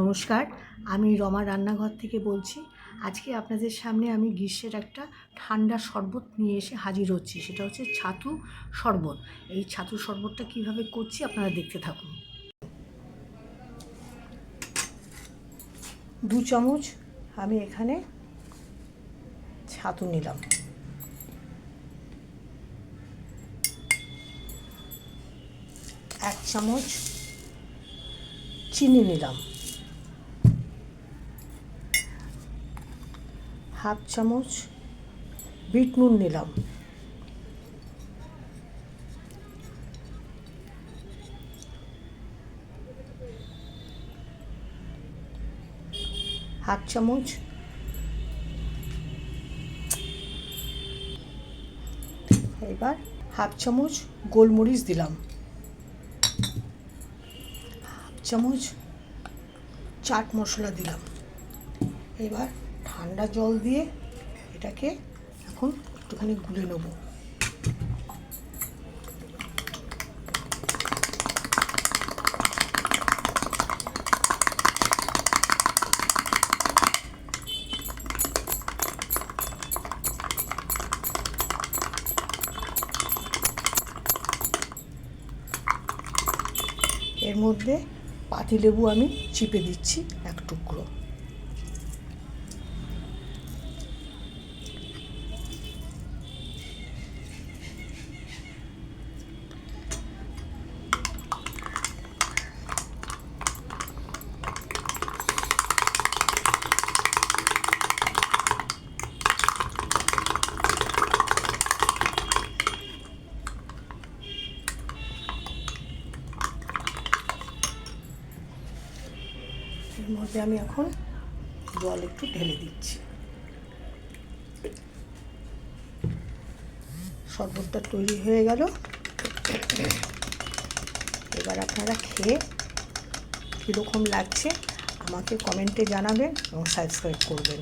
নমস্কার, আমি রমা রান্নাঘর থেকে বলছি। আজকে আপনাদের সামনে আমি গ্রীষ্মের একটা ঠান্ডা শরবত নিয়ে এসে হাজির হচ্ছি, সেটা হচ্ছে ছাতু শরবত। এই ছাতু শরবতটা কীভাবে করছি আপনারা দেখতে থাকুন। দু চামচ আমি এখানে ছাতু নিলাম। এক চামচ চিনি নিলাম। হাফ চামচ বিট নুন নিলাম। হাফ চামচ এবার হাফ চামচ গোলমরিচ দিলাম। হাফ চামচ চাট মশলা দিলাম। এবার ঠান্ডা জল দিয়ে এটাকে এখন একটুখানি গুলে নেব। এর মধ্যে পাতিলেবু আমি চিপে দিচ্ছি এক টুকরো। এর মধ্যে আমি এখন জল একটু ঢেলে দিচ্ছি। শরবতটা তৈরি হয়ে গেল। এবার আপনারা খেয়ে কীরকম লাগছে আমাকে কমেন্টে জানাবেন এবং সাবস্ক্রাইব করবেন।